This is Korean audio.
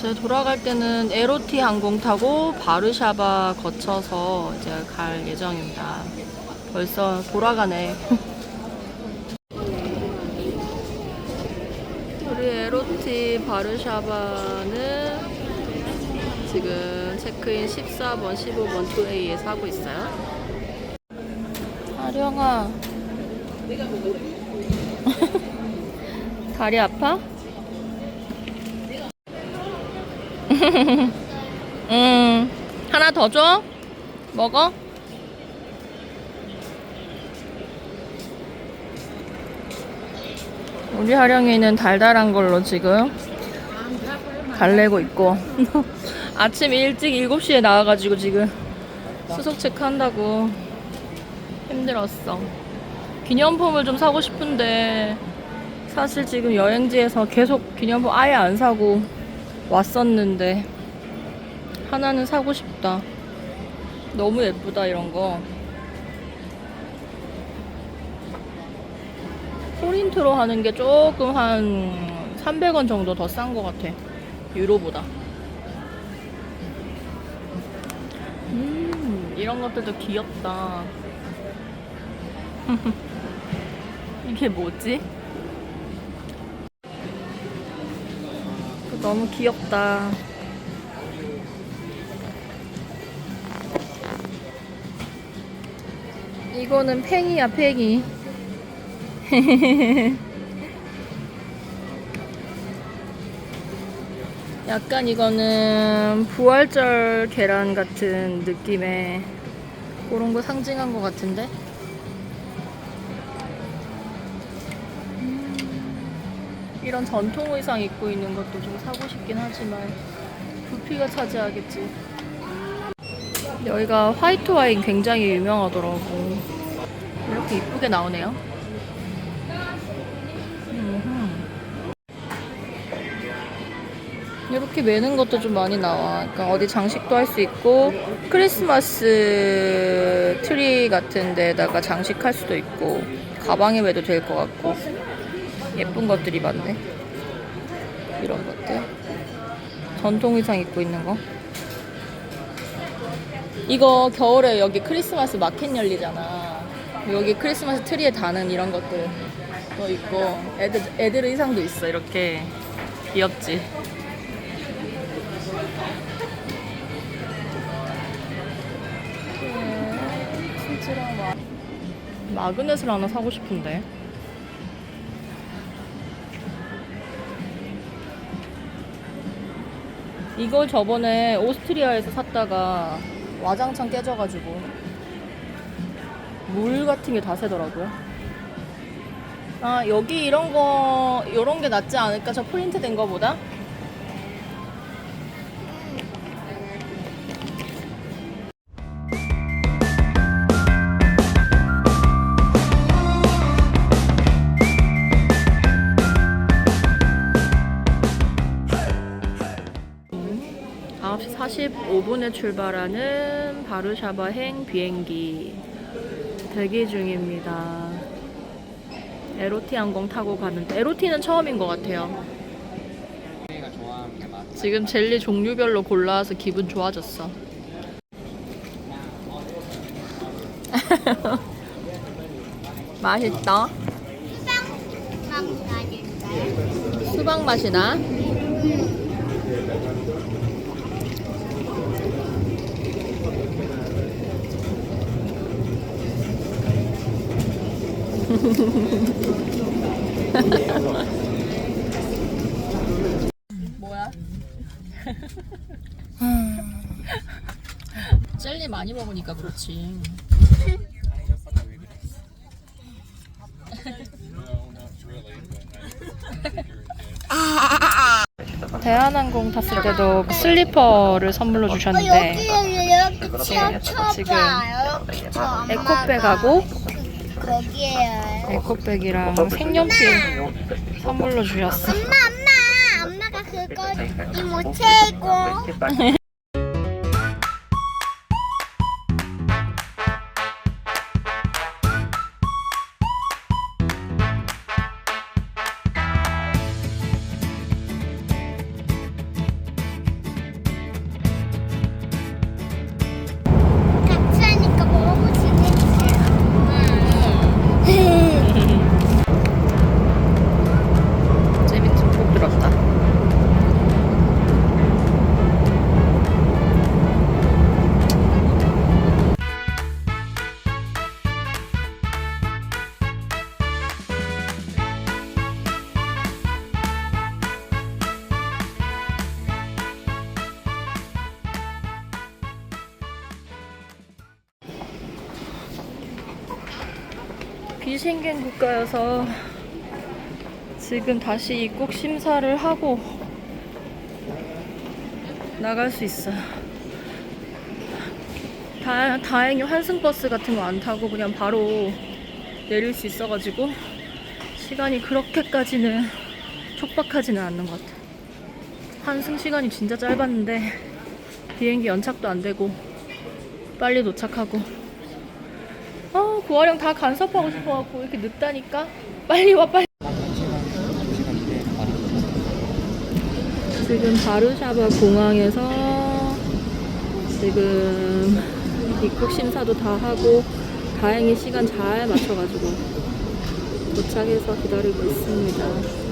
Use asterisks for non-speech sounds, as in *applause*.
제가 돌아갈 때는 에로티 항공 타고 바르샤바 거쳐서 이제 갈 예정입니다. 벌써 돌아가네. *laughs* 우리 에로티 바르샤바는 지금 체크인 14번, 15번 2A에서 하고 있어요. 아령아. *laughs* 다리 아파? *laughs* 음, 하나 더 줘? 먹어? 우리 하령이는 달달한 걸로 지금 달래고 있고 *laughs* 아침 일찍 7시에 나와가지고 지금 수속 체크한다고 힘들었어 기념품을 좀 사고 싶은데 사실 지금 여행지에서 계속 기념품 아예 안 사고 왔었는데 하나는 사고 싶다. 너무 예쁘다 이런 거. 포린트로 하는 게 조금 한 300원 정도 더 싼 것 같아. 유로보다. 음 이런 것들도 귀엽다. *laughs* 이게 뭐지? 너무 귀엽다. 이거는 팽이야, 팽이. *laughs* 약간 이거는 부활절 계란 같은 느낌의 그런 거 상징한 것 같은데? 이런 전통 의상 입고 있는 것도 좀 사고 싶긴 하지만 부피가 차지하겠지. 여기가 화이트 와인 굉장히 유명하더라고. 이렇게 이쁘게 나오네요. 이렇게 매는 것도 좀 많이 나와. 그러니까 어디 장식도 할 수 있고 크리스마스 트리 같은 데다가 장식할 수도 있고 가방에 매도 될 것 같고 예쁜 것들이 많네. 이런 것들. 전통 의상 입고 있는 거. 이거 겨울에 여기 크리스마스 마켓 열리잖아. 여기 크리스마스 트리에 다는 이런 것들 또 있고 애들 애들 의상도 있어 이렇게 귀엽지. 마... 마그넷을 하나 사고 싶은데. 이거 저번에 오스트리아에서 샀다가 와장창 깨져가지고 물 같은 게 다 새더라고요. 아 여기 이런 거 이런 게 낫지 않을까? 저 프린트 된 거보다? 45분에 출발하는 바르샤바행 비행기 대기 중입니다. 에로티 항공 타고 가는데 에로티는 처음인 것 같아요. 지금 젤리 종류별로 골라서 기분 좋아졌어. *laughs* 맛있다. 수박 맛이 나? 뭐야? *laughs* 젤리 많이 먹으니까 그렇지. *laughs* 대한항공 탔을 때도 그 슬리퍼를 선물로 주셨는데 여기 이렇게 지금- 쳐. 에코백하고 거기에요. 에코백이랑 색연필 선물로 주셨어. 엄마, 엄마, 엄마가 그거 이모 최고. *laughs* 비신경 국가여서 지금 다시 입국 심사를 하고 나갈 수 있어요. 다, 다행히 환승버스 같은 거 안 타고 그냥 바로 내릴 수 있어가지고 시간이 그렇게까지는 촉박하지는 않는 것 같아요. 환승 시간이 진짜 짧았는데 비행기 연착도 안 되고 빨리 도착하고 아 구하령 다 간섭하고 싶어갖고 이렇게 늦다니까 빨리 와 빨리 지금 바르샤바 공항에서 지금 입국 심사도 다 하고 다행히 시간 잘 맞춰가지고 도착해서 기다리고 있습니다.